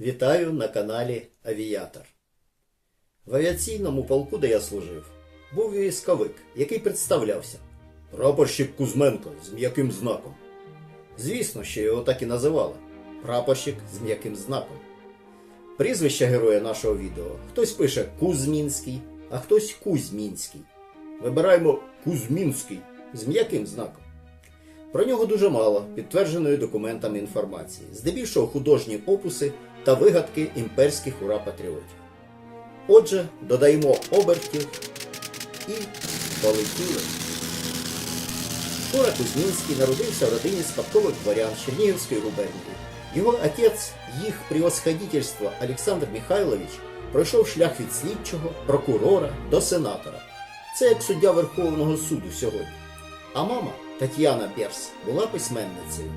Вітаю на каналі Авіатор. В авіаційному полку, де я служив, був військовик, який представлявся прапорщик Кузьменко з м'яким знаком. Звісно, що його так і називали прапорщик з м'яким знаком. Прізвище героя нашого відео хтось пише Кузьмінський, а хтось Кузьмінський. Вибираємо Кузьмінський з м'яким знаком. Про нього дуже мало підтвердженої документами інформації, здебільшого художні опуси та вигадки імперських ура-патріотів. Отже, додаємо обертів і полетіли. Шура Кузьмінський народився в родині спадкових дворян Чернігівської губернії. Його отець, їх превосходительство Олександр Михайлович, пройшов шлях від слідчого, прокурора до сенатора. Це як суддя Верховного суду сьогодні. А мама Тетяна Берс була письменницею.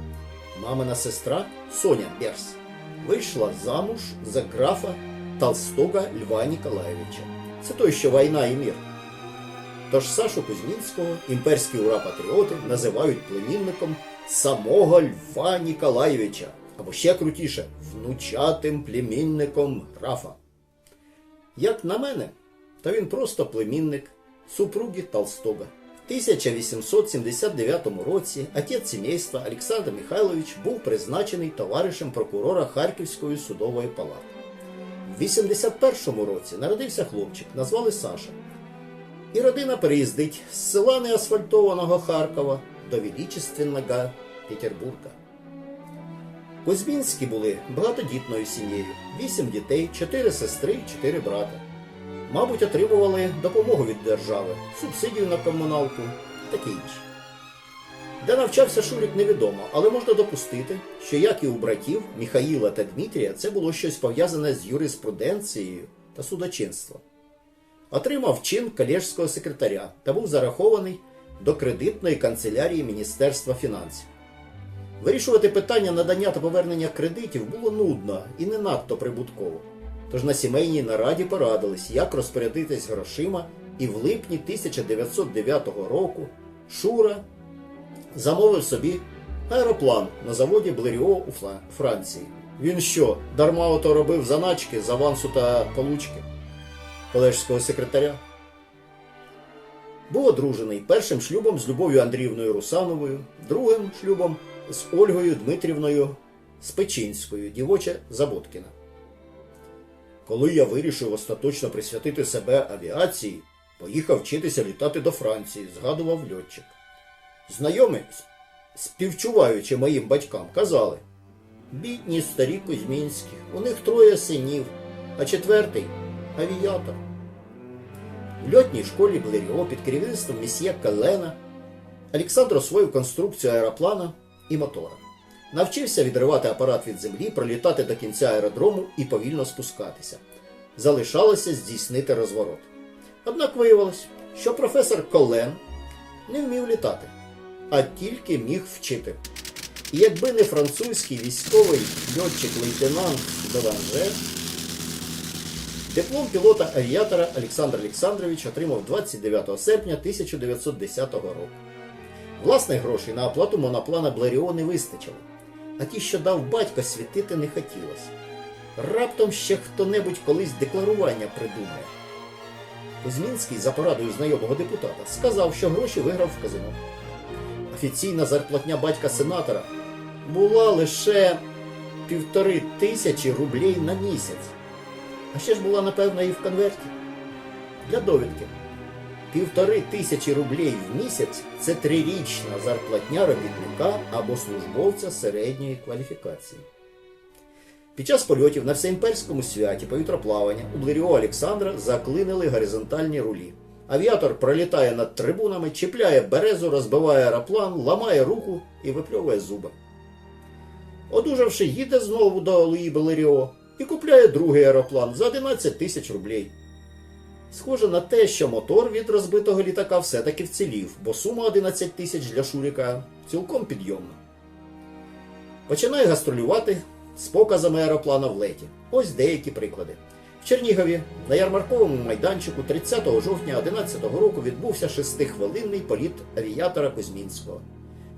Мамина сестра Соня Берс вийшла замуж за графа Толстога Льва Ніколаєвича. Це той, що війна і мір. Тож Сашу Кузьмінського імперські ура-патріоти називають племінником самого Льва Ніколаєвича, або ще крутіше, внучатим племінником графа. Як на мене, то він просто племінник супруги Толстога. В 1879 році отець сімейства Олександр Михайлович був призначений товаришем прокурора Харківської судової палати. В 81 році народився хлопчик, назвали Саша. І родина переїздить з села неасфальтованого Харкова до величественного Петербурга. Кузьмінські були багатодітною сім'єю, вісім дітей, чотири сестри і чотири брата. Мабуть, отримували допомогу від держави, субсидію на комуналку, таке інше. Де навчався Шурік невідомо, але можна допустити, що як і у братів Міхаїла та Дмитрія, це було щось пов'язане з юриспруденцією та судочинством. Отримав чин колежського секретаря та був зарахований до кредитної канцелярії Міністерства фінансів. Вирішувати питання надання та повернення кредитів було нудно і не надто прибутково. Тож на сімейній нараді порадились, як розпорядитись грошима, і в липні 1909 року Шура замовив собі аероплан на заводі Блеріо у Франції. Він що, дарма ото робив заначки з авансу та получки колежського секретаря? Був одружений першим шлюбом з Любов'ю Андріївною Русановою, другим шлюбом з Ольгою Дмитрівною Спечинською, дівоча Заботкіна. Коли я вирішив остаточно присвятити себе авіації, поїхав вчитися літати до Франції, згадував льотчик. Знайомі, співчуваючи моїм батькам, казали: бідні старі Кузьмінські, у них троє синів, а четвертий авіатор. В льотній школі Блеріо під керівництвом місьє Калена Олександр освоїв конструкцію аероплана і мотора. Навчився відривати апарат від землі, пролітати до кінця аеродрому і повільно спускатися. Залишалося здійснити розворот. Однак виявилось, що професор Колен не вмів літати, а тільки міг вчити. І якби не французький військовий льотчик-лейтенант Беланже, диплом пілота-авіатора Олександр Олександрович отримав 29 серпня 1910 року. Власних грошей на оплату моноплана Блеріо не вистачило, а ті, що дав батько, світити не хотілося. Раптом ще хто-небудь колись декларування придумає. Кузьмінський за порадою знайомого депутата сказав, що гроші виграв в казино. Офіційна зарплатня батька сенатора була лише півтори тисячі рублей на місяць. А ще ж була, напевно, і в конверті. Для довідки. Півтори тисячі рублей в місяць це трирічна зарплатня робітника або службовця середньої кваліфікації. Під час польотів на всеімперському святі повітроплавання у Блеріо Олександра заклинили горизонтальні рулі. Авіатор пролітає над трибунами, чіпляє березу, розбиває аероплан, ламає руку і випльовує зуби. Одужавши, їде знову до Луї Белеріо і купляє другий аероплан за 11 тисяч рублей. Схоже на те, що мотор від розбитого літака все-таки вцілів, бо сума 11 тисяч для Шуріка цілком підйомна. Починає гастролювати з показами аероплана в леті. Ось деякі приклади. В Чернігові на ярмарковому майданчику 30 жовтня 2011 року відбувся шестихвилинний політ авіатора Кузьмінського.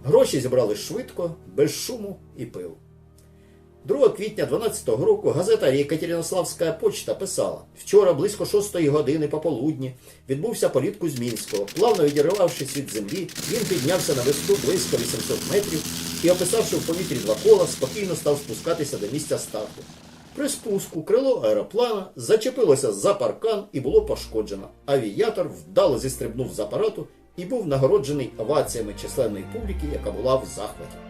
Гроші зібрали швидко, без шуму і пилу. 2 квітня 12-го року газета Єкатеринославська почта писала: вчора близько 6 години пополудні відбувся політ Кузьмінського. Плавно відірвавшись від землі, він піднявся на висоту близько 800 метрів і, описавши в повітрі два кола, спокійно став спускатися до місця старту. При спуску крило аероплана зачепилося за паркан і було пошкоджено. Авіатор вдало зістрибнув з апарату і був нагороджений оваціями численної публіки, яка була в захваті.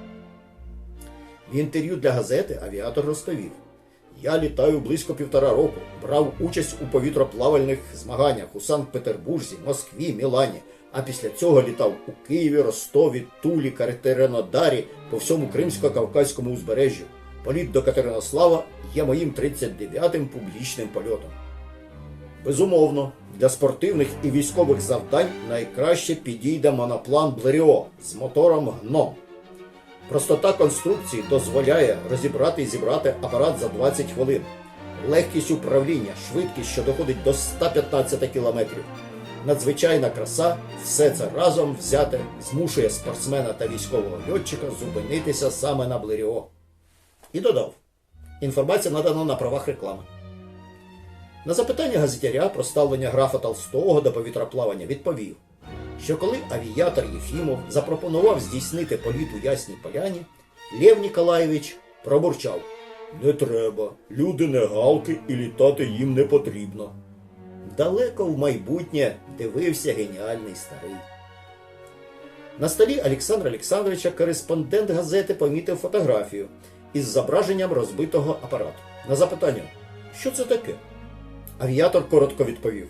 В інтерв'ю для газети авіатор розповів: Я літаю близько півтора року, брав участь у повітроплавальних змаганнях у Санкт-Петербурзі, Москві, Мілані. А після цього літав у Києві, Ростові, Тулі, Катеринодарі по всьому кримсько-кавказькому узбережжю. Політ до Катеринослава є моїм 39-м публічним польотом. Безумовно, для спортивних і військових завдань найкраще підійде моноплан Блеріо з мотором гном. Простота конструкції дозволяє розібрати і зібрати апарат за 20 хвилин. Легкість управління, швидкість, що доходить до 115 км. Надзвичайна краса, все це разом взяте змушує спортсмена та військового льотчика зупинитися саме на Блеріо. І додав: інформація надана на правах реклами. На запитання газетяря про ставлення графа Толстого до повітроплавання відповів, що коли авіатор Єфімов запропонував здійснити політ у Ясній Поляні, Лев Ніколаєвич пробурчав: Не треба, люди не галки і літати їм не потрібно. Далеко в майбутнє дивився геніальний старий. На столі Олександра Олександровича кореспондент газети помітив фотографію із зображенням розбитого апарату. На запитання, що це таке? Авіатор коротко відповів: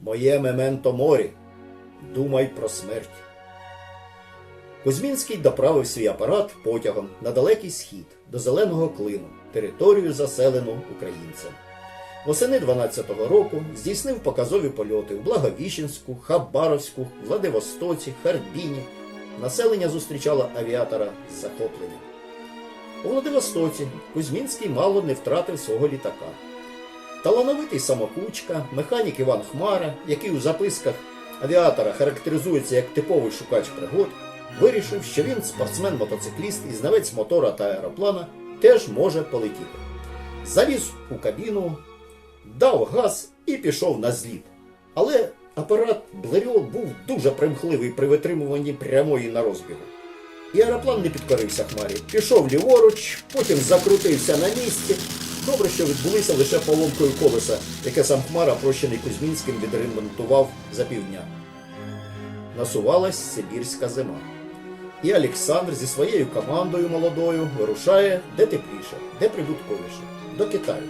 Моє мементо морі. Думай про смерть. Кузьмінський доправив свій апарат потягом на далекий схід до зеленого клину, територію заселену українцям. Восени 12-го року здійснив показові польоти в Благовіщенську, Хабаровську, Владивостоці, Харбіні. Населення зустрічало авіатора з захопленням. У Владивостоці Кузьмінський мало не втратив свого літака. Талановитий самокучка, механік Іван Хмара, який у записках авіатора характеризується як типовий шукач пригод, вирішив, що він спортсмен-мотоцикліст і знавець мотора та аероплана теж може полетіти. Заліз у кабіну, дав газ і пішов на зліт. Але апарат Блеріо був дуже примхливий при витримуванні прямої на розбігу. І аероплан не підкорився хмарі. Пішов ліворуч, потім закрутився на місці. Добре, що відбулися лише поломкою колеса, яке сам Хмара, прощений Кузьмінським, відремонтував за півдня. Насувалась Сибірська зима. І Олександр зі своєю командою молодою вирушає де тепліше, де прибутковіше до Китаю.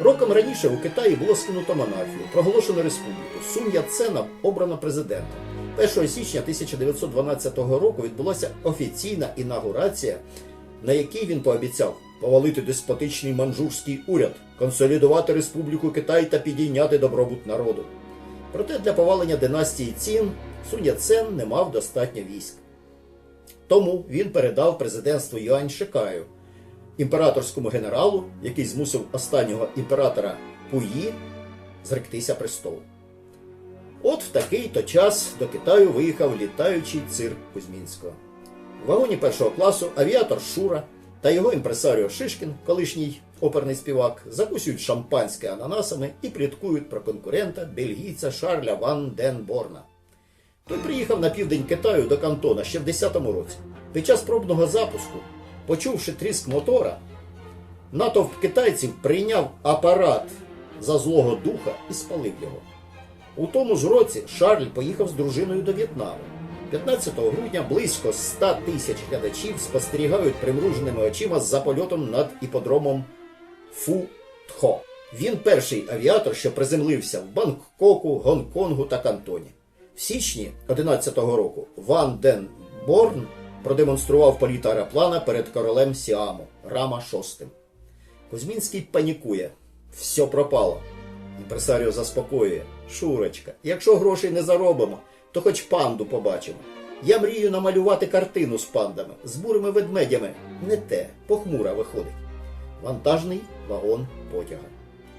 Роком раніше у Китаї було скинуто монархію, проголошено республіку. Сун Яцена обрано президентом. 1 січня 1912 року відбулася офіційна інаугурація, на якій він пообіцяв повалити деспотичний манжурський уряд, консолідувати Республіку Китай та підійняти добробут народу. Проте для повалення династії Цін Сун Яцен не мав достатньо військ. Тому він передав президентство Юань Шикаю, імператорському генералу, який змусив останнього імператора Пуї зректися престолу. От в такий то час до Китаю виїхав літаючий цирк Кузьмінського. В вагоні першого класу авіатор Шура та його імпресаріо Шишкін, колишній оперний співак, закусюють шампанське ананасами і пліткують про конкурента бельгійця Шарля Ван Ден Борна. Той приїхав на південь Китаю до Кантона ще в 10-му році. Під час пробного запуску, почувши тріск мотора, натовп китайців прийняв апарат за злого духа і спалив його. У тому ж році Шарль поїхав з дружиною до В'єтнаму. 15 грудня близько 100 тисяч глядачів спостерігають примруженими очима за польотом над іподромом Фу Тхо. Він перший авіатор, що приземлився в Бангкоку, Гонконгу та Кантоні. В січні 11-го року Ван Ден Борн продемонстрував політ аероплана перед королем Сіаму Рама VI. Кузьмінський панікує. Все пропало. Імпресаріо заспокоює. Шурочка, якщо грошей не заробимо, то хоч панду побачимо. Я мрію намалювати картину з пандами, з бурими ведмедями. Не те, похмура виходить. Вантажний вагон потяга.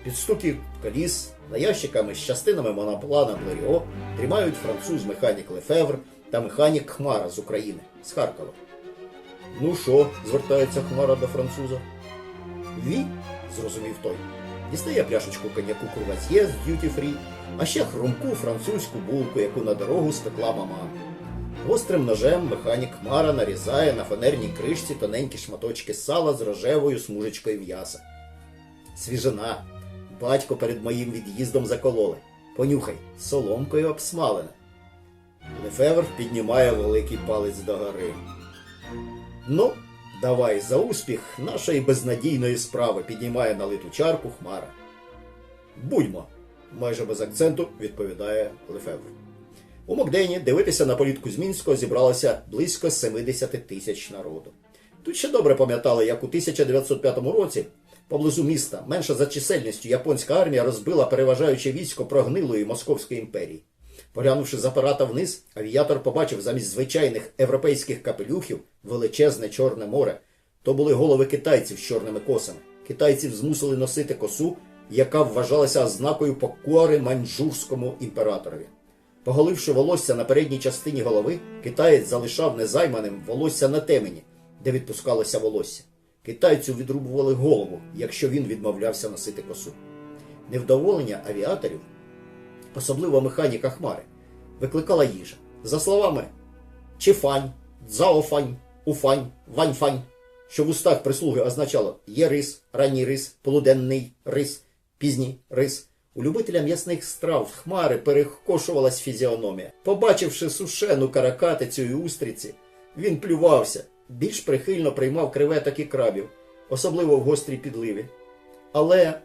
Під стуки коліс на ящиками з частинами моноплана Блеріо тримають француз механік Лефевр та механік Хмара з України з Харкова. Ну що? звертається Хмара до француза. Ві, зрозумів той. Дістає пляшечку коньяку курвазьє з д'юті фрі, а ще хрумку французьку булку, яку на дорогу спекла мама. Гострим ножем механік Хмара нарізає на фанерній кришці тоненькі шматочки сала з рожевою смужечкою м'яса. Свіжина. Батько перед моїм від'їздом закололи. Понюхай, соломкою обсмалене. Лефевр піднімає великий палець догори. Ну, давай за успіх нашої безнадійної справи піднімає налиту чарку Хмара. Будьмо, майже без акценту відповідає Лефевр. У Мокдені дивитися на політку Змінського зібралося близько 70 тисяч народу. Тут ще добре пам'ятали, як у 1905 році поблизу міста менша за чисельністю японська армія розбила переважаюче військо прогнилої Московської імперії. Поглянувши з апарата вниз, авіатор побачив замість звичайних європейських капелюхів величезне Чорне море. То були голови китайців з чорними косами. Китайців змусили носити косу, яка вважалася ознакою покори маньчжурському імператорові. Поголивши волосся на передній частині голови, китаєць залишав незайманим волосся на темені, де відпускалося волосся. Китайцю відрубували голову, якщо він відмовлявся носити косу. Невдоволення авіаторів, особливо механіка Хмари, викликала їжа. За словами Чифань, Цзаофань, Уфань, Ваньфань, що в устах прислуги означало є рис, ранній рис, полуденний рис, пізній рис. У любителя м'ясних страв хмари перекошувалась фізіономія. Побачивши сушену каракатицю і устриці, він плювався, більш прихильно приймав креветок і крабів, особливо в гострій підливі. Але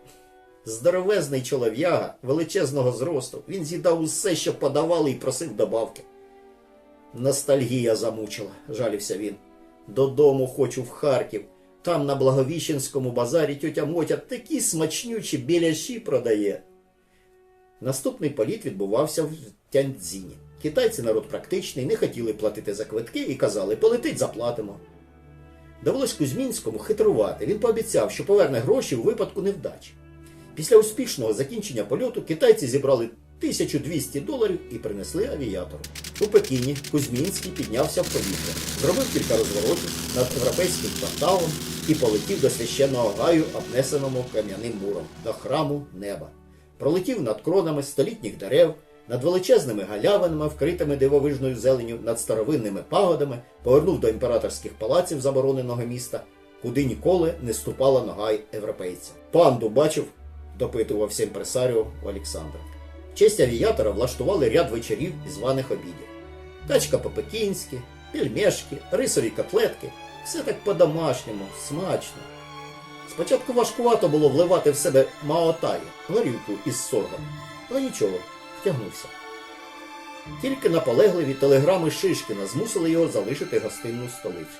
здоровезний чолов'яга величезного зросту, він з'їдав усе, що подавали, і просив добавки. Ностальгія замучила, жалівся він. Додому хочу в Харків. Там на Благовіщенському базарі тьотя Мотя такі смачнючі біляші продає. Наступний політ відбувався в Тяньцзіні. Китайці народ практичний, не хотіли платити за квитки і казали, полетить заплатимо. Довелось Кузьмінському хитрувати. Він пообіцяв, що поверне гроші у випадку невдачі. Після успішного закінчення польоту китайці зібрали 1200 доларів і принесли авіатору. У Пекіні Кузьмінський піднявся в повітря, зробив кілька розворотів над європейським кварталом і полетів до священного гаю, обнесеному кам'яним муром, до храму неба. Пролетів над кронами столітніх дерев, над величезними галявинами, вкритими дивовижною зеленю, над старовинними пагодами, повернув до імператорських палаців забороненого міста, куди ніколи не ступала нога європейця. Панду бачив, допитувався імпресаріо у Олександра. В честь авіатора влаштували ряд вечорів і званих обідів. Тачка по-пекінськи, пельмешки, рисові котлетки. Все так по-домашньому, смачно. Спочатку важкувато було вливати в себе маотаї, горілку із соргом, але нічого, втягнувся. Тільки наполегливі телеграми Шишкіна змусили його залишити гостинну столицю.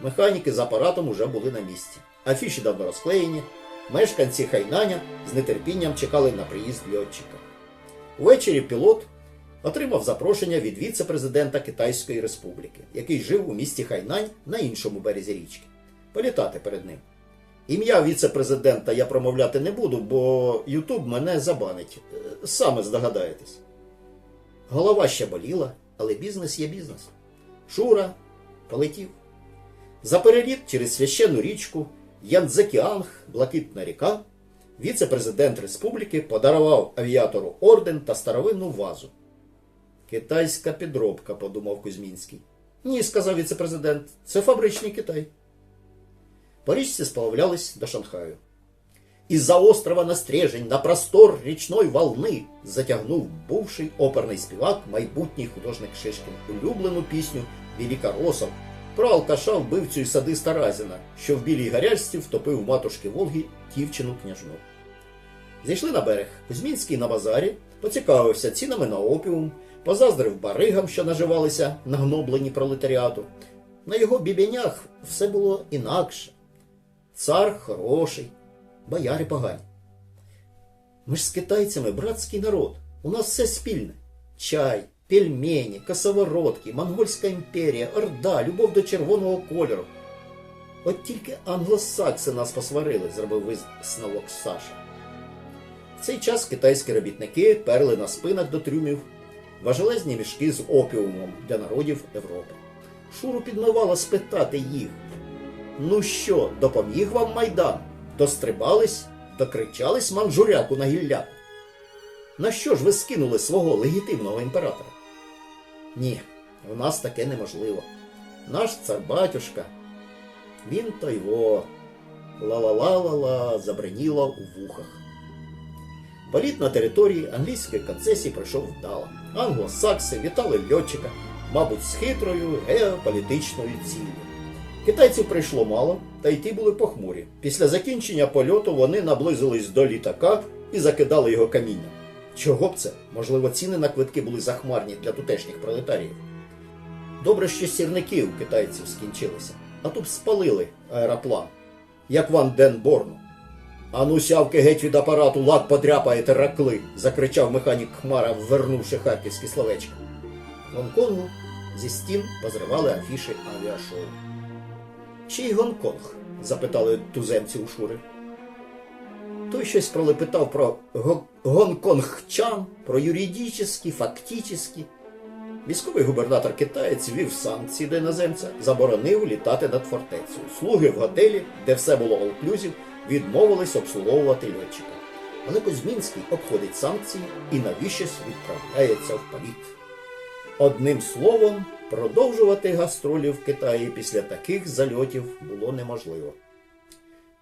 Механіки з апаратом уже були на місці. Афіші давно розклеєні, мешканці Хайнаня з нетерпінням чекали на приїзд льотчика. Ввечері пілот отримав запрошення від віце-президента Китайської Республіки, який жив у місті Хайнань на іншому березі річки. Політати перед ним. Ім'я віце-президента я промовляти не буду, бо Ютуб мене забанить. Е, Саме здогадаєтесь. Голова ще боліла, але бізнес є бізнес. Шура полетів. За переліт через священну річку Янцзекіанг, Блакитна ріка, віце-президент республіки подарував авіатору орден та старовинну вазу. Китайська підробка, подумав Кузьмінський. Ні, сказав віце-президент, це фабричний Китай. По річці сплавлялись до Шанхаю. Из-за острова на стрежень на простор річної волни затягнув бувший оперний співак, майбутній художник Шишкін, улюблену пісню Велика Росов про алкаша вбивцю і садиста Разіна, що в білій гарячці втопив матушки Волги дівчину княжну. Зійшли на берег. Кузьмінський на базарі поцікавився цінами на опіум, позаздрив баригам, що наживалися на гноблені пролетаріату. На його бібенях все було інакше. Цар хороший, бояри погані. Ми ж з китайцями братський народ. У нас все спільне. Чай, пельмені, косоворотки, монгольська імперія, орда, любов до червоного кольору. От тільки англосакси нас посварили, зробив висновок Саша. В цей час китайські робітники перли на спинах до трюмів важелезні мішки з опіумом для народів Європи. Шуру підмивало спитати їх. Ну що, допоміг вам майдан? Дострибались, докричались манжуряку на гілляку? На що ж ви скинули свого легітимного імператора? Ні, у нас таке неможливо. Наш цар батюшка, він то його ла-ла-ла-ла-ла забриніло у вухах. Політ на території англійської концесії пройшов вдало. Англосакси вітали льотчика, мабуть, з хитрою геополітичною ціллю. Китайців прийшло мало, та й ті були похмурі. Після закінчення польоту вони наблизились до літака і закидали його камінням. Чого б це? Можливо, ціни на квитки були захмарні для тутешніх пролетаріїв. Добре, що сірники у китайців скінчилися, а тут спалили аероплан, як Ван Ден Борну. Ану сявки геть від апарату, лад подряпаєте ракли, закричав механік Хмара, ввернувши харківське словечко. Гонконгу зі стін позривали афіши авіашоу. Чий Гонконг? запитали туземці у Шури. Той щось пролепетав про гонконгчан, про юридичні, фактичні. Військовий губернатор китаєць ввів санкції до іноземця, заборонив літати над фортецею. Слуги в готелі, де все було all-inclusive, відмовились обслуговувати льотчика. Але Кузьмінський обходить санкції і навіщось відправляється в політ. Одним словом, продовжувати гастролі в Китаї після таких зальотів було неможливо.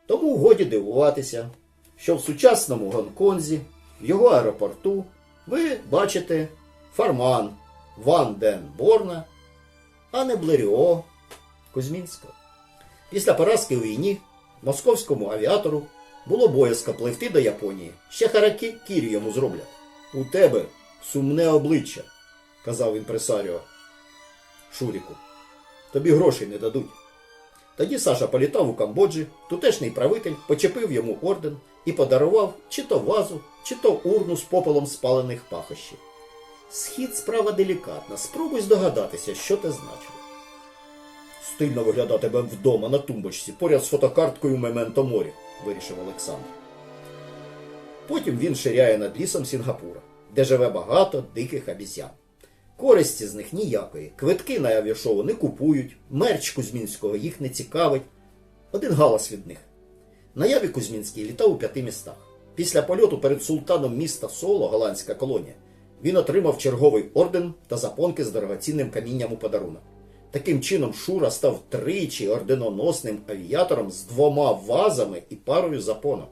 Тому годі дивуватися, що в сучасному Гонконзі, в його аеропорту, ви бачите фарман Ван Ден Борна, а не Блеріо Кузьмінського. Після поразки у війні московському авіатору було боязко пливти до Японії. Ще хараки кірі йому зроблять. У тебе сумне обличчя, казав імпресаріо Шуріку. Тобі грошей не дадуть. Тоді Саша політав у Камбоджі, тутешній правитель почепив йому орден і подарував чи то вазу, чи то урну з попелом спалених пахощів. Схід справа делікатна. Спробуй здогадатися, що те значило. Стильно виглядатиме вдома на тумбочці, поряд з фотокарткою Мементо морі, вирішив Олександр. Потім він ширяє над лісом Сінгапура, де живе багато диких обізян. Користі з них ніякої. Квитки на авіашоу не купують, мерч Кузьмінського їх не цікавить. Один галас від них. На яві Кузьмінський літав у п'яти містах. Після польоту перед султаном міста Соло, голландська колонія, він отримав черговий орден та запонки з дорогоцінним камінням у подарунок. Таким чином, Шура став тричі орденоносним авіатором з двома вазами і парою запонок.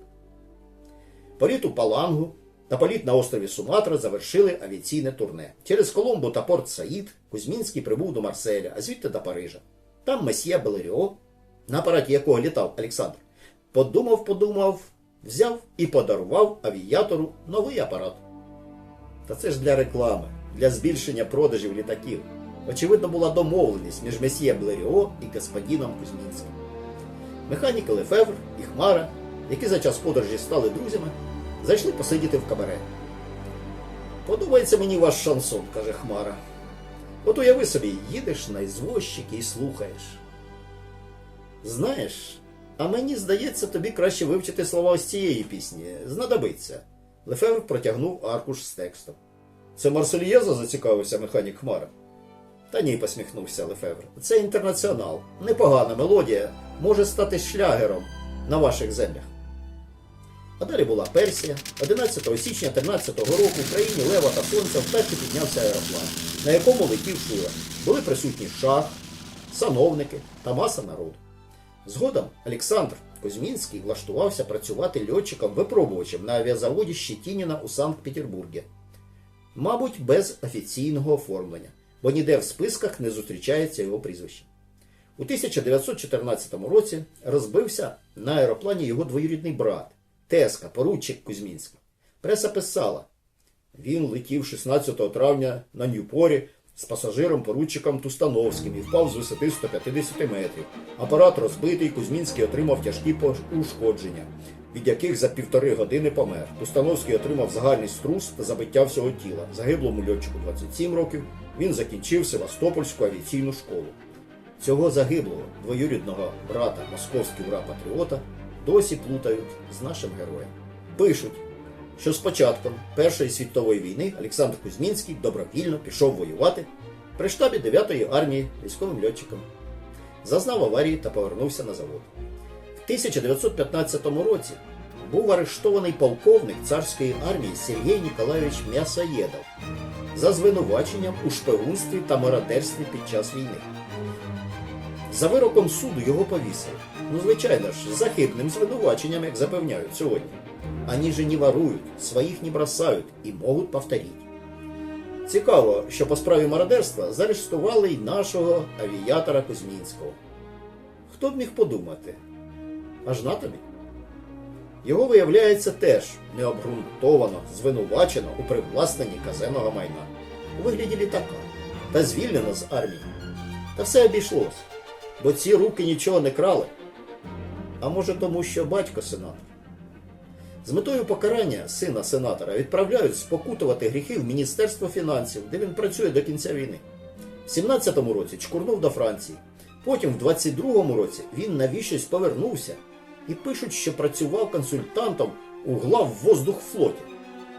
Політ у Палангу та політ на острові Суматра завершили авіаційне турне. Через Коломбу та Порт Саїд Кузьмінський прибув до Марселя, а звідти до Парижа. Там месьє Белеріо, на апараті якого літав Олександр, подумав, подумав, взяв і подарував авіатору новий апарат. Та це ж для реклами, для збільшення продажів літаків. Очевидно, була домовленість між месьє Блеріо і господином Кузьмінським. Механіки Лефевр і Хмара, які за час подорожі стали друзями, зайшли посидіти в кабаре. Подобається мені ваш шансон, каже Хмара. От уяви собі, їдеш на ізвозчики і слухаєш. Знаєш, а мені здається, тобі краще вивчити слова ось цієї пісні. Знадобиться. Лефевр протягнув аркуш з текстом. Це Марсельєза зацікавився механік Хмара. Та ні, посміхнувся Лефевр. Це інтернаціонал. Непогана мелодія може стати шлягером на ваших землях. А далі була Персія. 11 січня 13 року в країні Лева та Сонця вперше піднявся аероплан, на якому летів Шура. Були присутні шах, сановники та маса народу. Згодом Олександр Кузьмінський влаштувався працювати льотчиком-випробувачем на авіазаводі Щетініна у Санкт-Петербургі. Мабуть, без офіційного оформлення, бо ніде в списках не зустрічається його прізвище. У 1914 році розбився на аероплані його двоюрідний брат, Теска, поручик Кузьмінська. Преса писала, він летів 16 травня на Ньюпорі з пасажиром-поручиком Тустановським і впав з висоти 150 метрів. Апарат розбитий, Кузьмінський отримав тяжкі ушкодження, від яких за півтори години помер. Тустановський отримав загальний струс та забиття всього тіла. Загиблому льотчику 27 років він закінчив Севастопольську авіаційну школу. Цього загиблого двоюрідного брата московський ура патріота досі плутають з нашим героєм. Пишуть, що з початком Першої світової війни Олександр Кузьмінський добровільно пішов воювати при штабі 9-ї армії військовим льотчиком. Зазнав аварії та повернувся на завод. В 1915 році був арештований полковник царської армії Сергій Ніколайович М'ясоєдов за звинуваченням у шпигунстві та мародерстві під час війни. За вироком суду його повісили. Ну, звичайно ж, за хибним звинуваченням, як запевняють сьогодні. Они же не воруют, своїх не бросають і можуть повторити. Цікаво, що по справі мародерства заарештували й нашого авіатора Кузьмінського. Хто б міг подумати? Аж на тобі. Його, виявляється, теж необґрунтовано звинувачено у привласненні казенного майна у вигляді літака та звільнено з армії. Та все обійшлось, бо ці руки нічого не крали. А може тому, що батько сенатор. З метою покарання сина сенатора відправляють спокутувати гріхи в Міністерство фінансів, де він працює до кінця війни. В 17-му році чкурнув до Франції. Потім, в 22-му році, він навіщось повернувся і пишуть, що працював консультантом у глав воздухфлоті.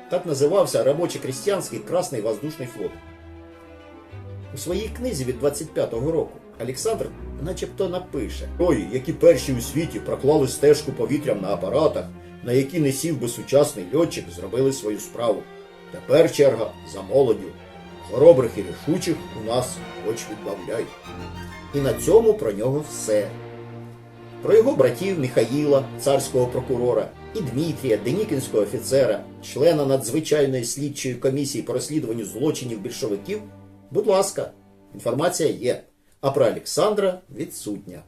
Так називався робочо-крістянський Красний воздушний флот. У своїй книзі від 25-го року Олександр начебто напише: Ой, які перші у світі проклали стежку повітрям на апаратах, на які не сів би сучасний льотчик, зробили свою справу. Тепер черга за молоддю. Хоробрих і рішучих у нас хоч відбавляй. І на цьому про нього все. Про його братів Михаїла, царського прокурора, і Дмитрія, денікінського офіцера, члена надзвичайної слідчої комісії по розслідуванню злочинів більшовиків, будь ласка, інформація є. А про Олександра відсутня.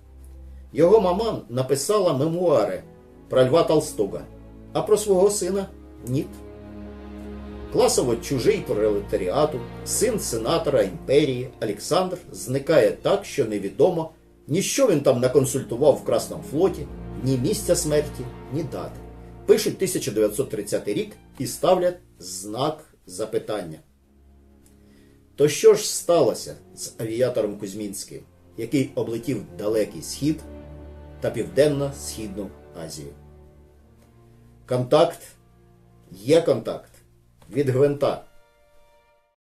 Його маман написала мемуари про Льва Толстого, а про свого сина ніт. Класово чужий пролетаріату, син сенатора імперії Олександр зникає так, що невідомо, ні що він там наконсультував в Красному флоті, ні місця смерті, ні дати. Пишуть 1930 рік і ставлять знак запитання. То що ж сталося з авіатором Кузьмінським, який облетів далекий схід та південно-східну Азію? Контакт є контакт від гвинта.